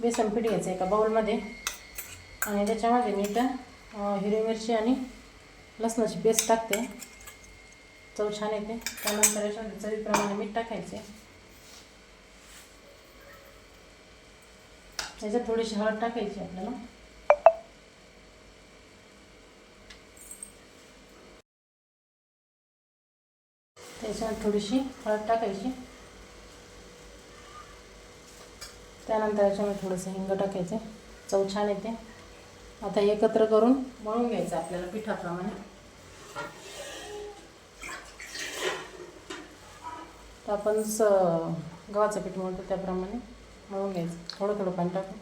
बेसन पीठ घ्यायचं एका बाऊलमध्ये आणि त्याच्यामध्ये मी इथं हिरवी मिरची आणि लसणाची पेस्ट टाकते. चव छान येते. त्यानंतर याच्यामध्ये चवीप्रमाणे मीठ टाकायचे. याच्यात थोडीशी हळद टाकायची आपल्याला. त्याच्यात थोडीशी हळद टाकायची. त्यानंतर याच्यामध्ये थोडंसं हिंग टाकायचं. चव छान येते. आता एकत्र करून मळून घ्यायचं आपल्याला पिठाप्रमाणे. तर आपण स गव्हाचं पीठ मळतो त्याप्रमाणे मळून घ्यायचं. थोडं थोडं पाणी टाकून.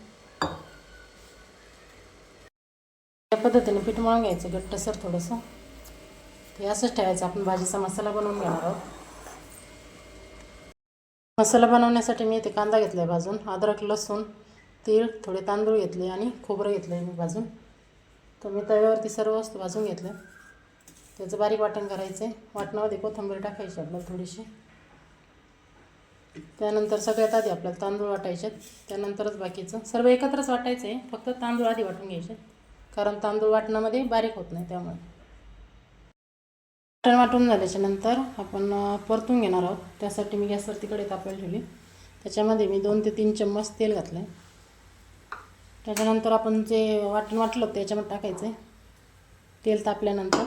त्या पद्धतीने पीठ मळून घ्यायचं. घट्टसर थोडंसं. हे असंच ठेवायचं. आपण भाजीचा मसाला बनवून घेणार आहोत. मसाला बनवण्यासाठी मी इथे कांदा घेतला आहे भाजून अद्रक लसूण तीळ थोडे तांदूळ घेतले आणि खोबरं घेतलं आहे मी भाजून. तर मी तव्यावरती सर्व वस्तू भाजून घेतलं त्याचं बारीक वाटण करायचं आहे वाटणामध्ये कोथिंबीर टाकायची आपल्याला थोडीशी. त्यानंतर सगळ्यात आधी आपल्याला तांदूळ वाटायचे. त्यानंतरच बाकीचं सर्व एकत्रच वाटायचं आहे फक्त तांदूळ आधी वाटून घ्यायचे. कारण तांदूळ वाटणामध्ये बारीक होत नाही त्यामुळे. वाटण वाटून झाल्याच्यानंतर आपण परतून घेणार आहोत. त्यासाठी मी गॅसवर तिकडे तापायला ठेवली. त्याच्यामध्ये मी दोन ते तीन चम्मच तेल घातलं आहे त्याच्यानंतर आपण जे वाटण वाटलं होतं त्याच्यामध्ये टाकायचं आहे तेल तापल्यानंतर.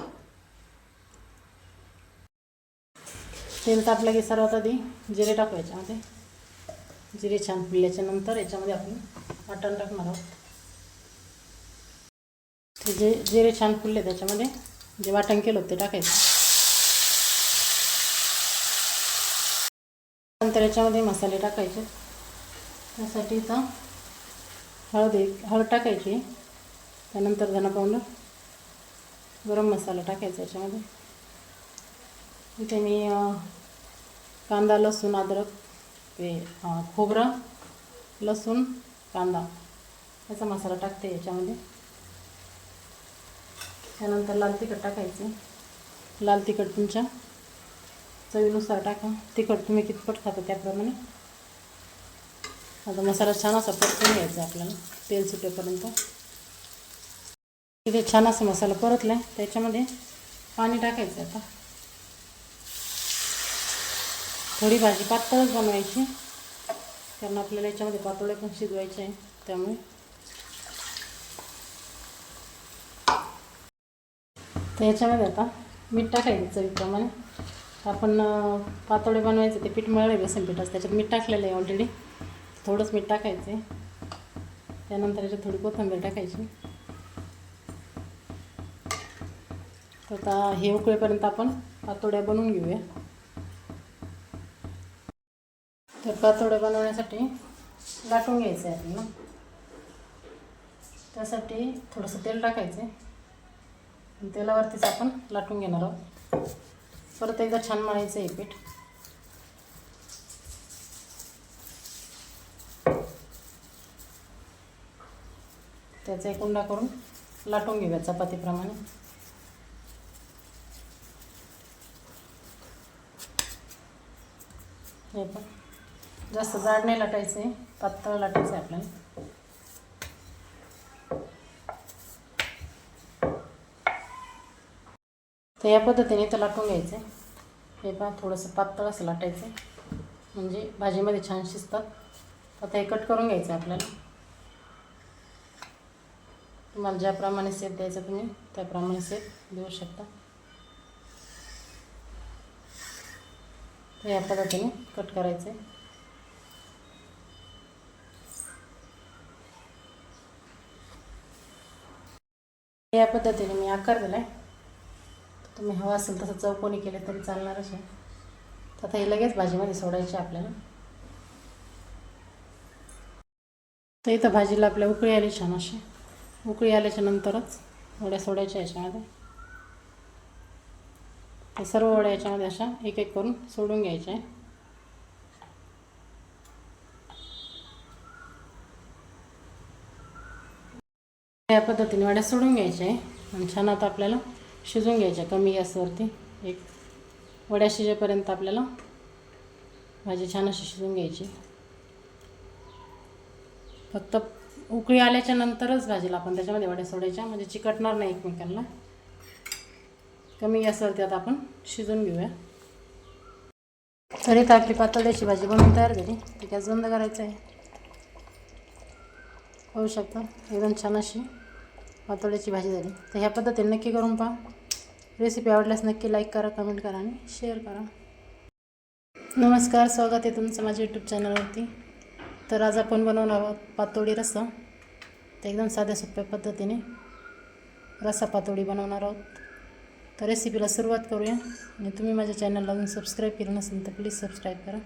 तेल तापलं की सर्वात आधी जिरे टाकू याच्यामध्ये जिरे छान फुलल्याच्यानंतर याच्यामध्ये आपण वाटण टाकणार आहोत. जे जिरे छान फुलले त्याच्यामध्ये जे वाटण केलं होतं ते टाकायचं. नंतर याच्यामध्ये मसाले टाकायचे. त्यासाठी इथं हळद एक हळद टाकायची. त्यानंतर धना पावडर गरम मसाला टाकायचा याच्यामध्ये. इथे मी कांदा लसूण अद्रक ते खोबरं लसूण कांदा याचा मसाला टाकते याच्यामध्ये. त्यानंतर लाल तिखट टाकायचे. लाल तिखट तुमच्या चवीनुसार टाका. तिखट तुम्ही कितपट खाता त्याप्रमाणे. आता मसाला छान असा परतून घ्यायचा आपल्याला तेल सुटेपर्यंत. इथे छान असा मसाला परतला आहे त्याच्यामध्ये पाणी टाकायचं आता. थोडी भाजी पातळच बनवायची. कारण आपल्याला याच्यामध्ये पातोळे पण शिजवायचे आहे त्यामुळे. तर याच्यामध्ये आता मीठ टाकायचं चवीप्रमाणे. आपण पातोडे बनवायचे ते पीठ मळले आहे बेसन असं त्याच्यात मीठ टाकलेलं आहे ऑलरेडी थोडंच मीठ टाकायचं आहे त्यानंतर याच्यात थोडी कोथिंबीर टाकायची. तर आता हे उकळेपर्यंत आपण पातोड्या बनवून घेऊया. तर पातोड्या बनवण्यासाठी लाटून घ्यायचं आहे आपल्याला त्यासाठी थोडंसं तेल टाकायचं आहे तेलावरतीच आपण लाटून घेणार आहोत. परत एकदा छान मळायचं आहे पीठ. त्याचा एक उंडा करून लाटून घेऊया चपातीप्रमाणे. हे पण जास्त जाड नाही लाटायचं आहे पातळ लाटायचं आहे आपल्याला. तर या पद्धतीने तर लाटून घ्यायचं. आहे हे पहा थोडंसं पातळ असं लाटायचं. आहे म्हणजे भाजीमध्ये छान शिजतात. आता हे कट करून घ्यायचं आहे आपल्याला. तुम्हाला ज्याप्रमाणे सेप द्यायचा तुम्ही त्याप्रमाणे सेप देऊ शकता. तर या पद्धतीने कट करायचं. आहे या पद्धतीने मी आकार दिला आहे तुम्ही हवा असेल तसं चौकोनी केलं तरी चालणारच आहे. तर आता हे लगेच भाजीमध्ये सोडायची आपल्याला. तर इथं भाजीला आपल्या उकळी आली छान अशी. उकळी आल्याच्या नंतरच वड्या सोडायच्या याच्यामध्ये. ते सर्व वड्या याच्यामध्ये अशा एक एक करून सोडून घ्यायच्या आहे. या पद्धतीने वड्या सोडून घ्यायच्या आहे. आणि छान आता आपल्याला शिजून घ्यायच्या कमी गॅसवरती. एक वड्या शिजेपर्यंत आपल्याला भाजी छान अशी शिजून घ्यायची. फक्त उकळी आल्याच्या नंतरच भाजीला आपण त्याच्यामध्ये वड्या सोडायच्या म्हणजे चिकटणार नाही एकमेकांना. कमी गॅसवरती आता आपण शिजून घेऊया. तर ताकली आपली पातळ्याची भाजी बनवून तयार झाली ती गॅस बंद करायचं आहे. होऊ शकता. एकदम छान अशी पातोळ्याची भाजी झाली. तर ह्या पद्धतीने नक्की करून पहा. रेसिपी आवडल्यास नक्की लाईक करा कमेंट करा आणि शेअर करा. नमस्कार स्वागत आहे तुमचं माझ्या यूट्यूब चॅनलवरती तर आज आपण बनवणार आहोत पातोडी रस्सा. तर एकदम साध्या सोप्या पद्धतीने रस्सा पातोडी बनवणार आहोत. तर रेसिपीला सुरुवात करूया. आणि तुम्ही माझ्या चॅनलला अजून सबस्क्राईब केलं नसेल तर प्लीज सबस्क्राईब करा.